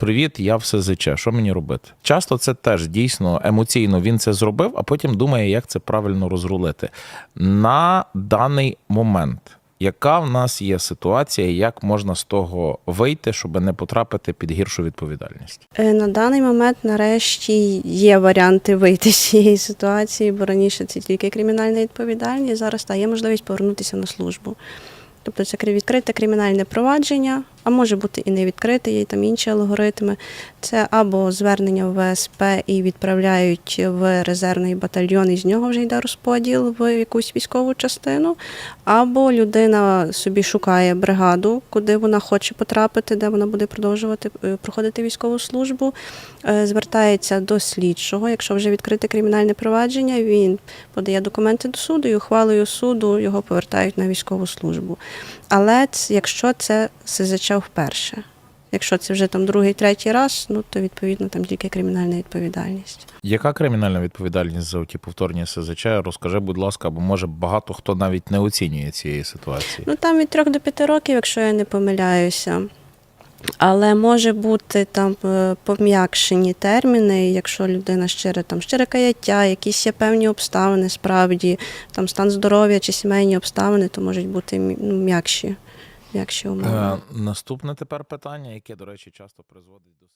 Привіт, я в СЗЧ. Що мені робити? Часто це теж дійсно емоційно він це зробив, а потім думає, як це правильно розрулити. На даний момент, яка в нас є ситуація, як можна з того вийти, щоб не потрапити під гіршу відповідальність? Е, На даний момент, нарешті, є варіанти вийти з цієї ситуації, бо раніше це тільки кримінальна відповідальність. Зараз та є можливість повернутися на службу. Тобто це відкрите кримінальне провадження, а може бути і не відкрите, є там інші алгоритми. Це або звернення в ВСП і відправляють в резервний батальйон, і з нього вже йде розподіл в якусь військову частину, або людина собі шукає бригаду, куди вона хоче потрапити, де вона буде продовжувати е, проходити військову службу, е, звертається до слідчого. Якщо вже відкрите кримінальне провадження, він подає документи до суду і ухвалою суду його повертають на військову службу. Але якщо це СЗЧ вперше. Якщо це вже там другий, третій раз, ну то відповідно там тільки кримінальна відповідальність. Яка кримінальна відповідальність за ті повторні СЗЧ? Розкажи, будь ласка, бо може багато хто навіть не оцінює цієї ситуації. Ну там від трьох до п'яти років, якщо я не помиляюся. Але може бути там е, пом'якшені терміни, якщо людина щире там щире каяття, якісь є певні обставини, справді там стан здоров'я чи сімейні обставини, то можуть бути ну, м'якші, м'якші умовно. Е, наступне тепер питання, яке, до речі, часто призводить до.